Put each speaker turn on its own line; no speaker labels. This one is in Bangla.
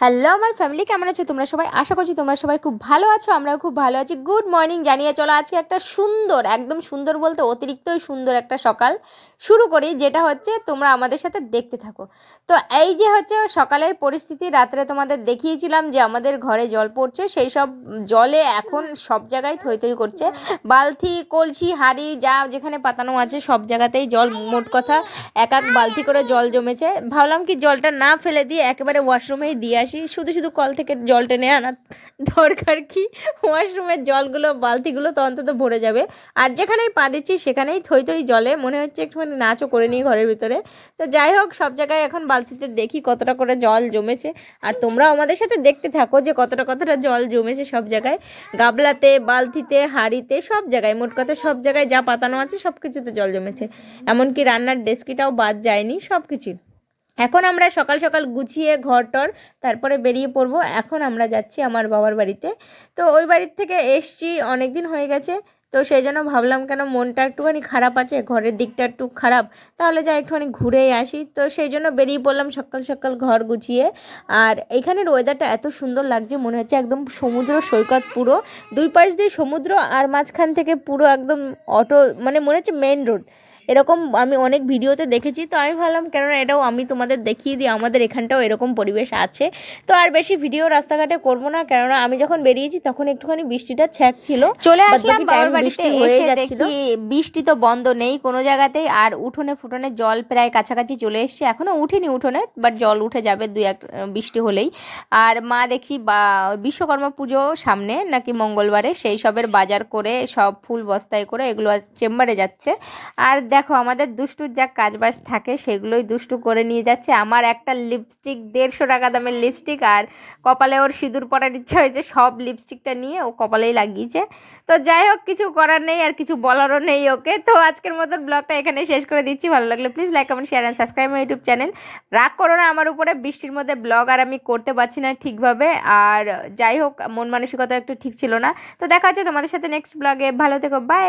হ্যালো আমার ফ্যামিলি কেমন আছো? তোমরা সবাই? আশা করছি তোমরা সবাই খুব ভালো আছো, আমরাও খুব ভালো আছি। গুড মর্নিং জানিয়ে চলো, আজকে একটা সুন্দর, একদম সুন্দর বলতে অতিরিক্তই সুন্দর একটা সকাল শুরু করি, যেটা হচ্ছে তোমরা আমাদের সাথে দেখতে থাকো। তো এই যে হচ্ছে সকালের পরিস্থিতি, রাত্রে তোমাদের দেখিয়েছিলাম যে আমাদের ঘরে জল পড়ছে, সেই সব জলে এখন সব জায়গায় থই থই করছে। বালতি, কলসি, হাঁড়ি, যা যেখানে পাতানো আছে, সব জায়গাতেই জল, মোট কথা এক এক বালতি করে জল জমেছে। ভাবলাম কি জলটা না ফেলে দিয়ে একেবারে ওয়াশরুমেই দিয়ে আসি, শুধু শুধু কল থেকে জল টেনে আনার দরকার কি? ওয়াশরুমের জলগুলো, বালতিগুলো তো অন্তত ভরে যাবে। আর যেখানেই পা দিচ্ছি, সেখানেই থই থই জলে। মনে হচ্ছে একটুখানি নাচও করে নিই ঘরের ভিতরে। তো যাই হোক, সব জায়গায় এখন বালতিতে দেখি কতটা করে জল জমেছে। আর তোমরাও আমাদের সাথে দেখতে থাকো যে কতটা কতটা জল জমেছে সব জায়গায়। গাবলাতে, বালতিতে, হাঁড়িতে, সব জায়গায়। মোট কথা সব জায়গায় যা পাতানো আছে সব কিছুতে জল জমেছে। এমনকি রান্নার ডেস্কিটাও বাদ যায়নি সব কিছুই এখন আমরা সকাল সকাল গুছিয়ে ঘর টর তারপরে বেরিয়ে পড়ব। এখন আমরা যাচ্ছি আমার বাবার বাড়িতে। তো ওই বাড়ির থেকে এসছি অনেক দিন হয়ে গেছে। তো সেই জন্য ভাবলাম কেন মনটা একটুখানি খারাপ আছে, ঘরের দিকটা একটু খারাপ। তাহলে যাই, একটুখানি ঘুরেই আসি। তো সেই জন্য বেরিয়ে পড়লাম সকাল সকাল ঘর গুছিয়ে। আর এখানের ওয়েদারটা এত সুন্দর লাগছে, মনে হচ্ছে একদম সমুদ্র সৈকত পুরো। দুই পাশ দিয়ে সমুদ্র আর মাঝখান থেকে পুরো একদম অটো মানে মনে হচ্ছে মেন রোড এরকম আমি অনেক ভিডিওতে দেখেছি তো আমি ভাবলাম কেননা এটাও আমি তোমাদের দেখিয়ে দিই আমাদের এখানটাও এরকম পরিবেশ আছে। তো আর বেশি ভিডিও রাস্তাঘাটে করব না কেননা আমি যখন বেরিয়েছি তখন একটুখানি বৃষ্টিটা ছ্যাক ছিল
চলে আসলাম বাবার বাড়িতে
বৃষ্টি
এসে দেখি বৃষ্টি তো বন্ধ নেই কোনো জায়গাতেই আর উঠোনে ফুটনে জল প্রায় কাছাকাছি চলে এসছে এখনও উঠেনি উঠোনে বাট জল উঠে যাবে দুই এক বৃষ্টি হলেই। আর মা দেখি বা বিশ্বকর্মা পুজো সামনে নাকি মঙ্গলবারে সেই সবের বাজার করে সব ফুল বস্তায় করে এগুলো চেম্বারে যাচ্ছে। আর দেখো, আমাদের দুষ্টুর যা কাজবাজ থাকে, সেগুলোই দুষ্টু করে নিয়ে যাচ্ছে। আমার একটা লিপস্টিক দেড়শো টাকা দামের লিপস্টিক আর কপালে ওর সিঁদুর পরার ইচ্ছা হয়েছে, সব লিপস্টিকটা নিয়ে ও কপালেই লাগিয়েছে। তো যাই হোক, কিছু করার নেই আর কিছু বলারও নেই ওকে। তো আজকের মতন ব্লগটা এখানে শেষ করে দিচ্ছি। ভালো লাগলে please like comment share and subscribe my YouTube channel রাগ করো না আমার উপরে, বৃষ্টির মধ্যে ব্লগ আর আমি করতে পারছি না ঠিকভাবে। আর যাই হোক, মন মানসিকতা একটু ঠিক ছিল না। তো দেখা হচ্ছে তোমাদের সাথে নেক্সট ব্লগে ভালো থেকো বাই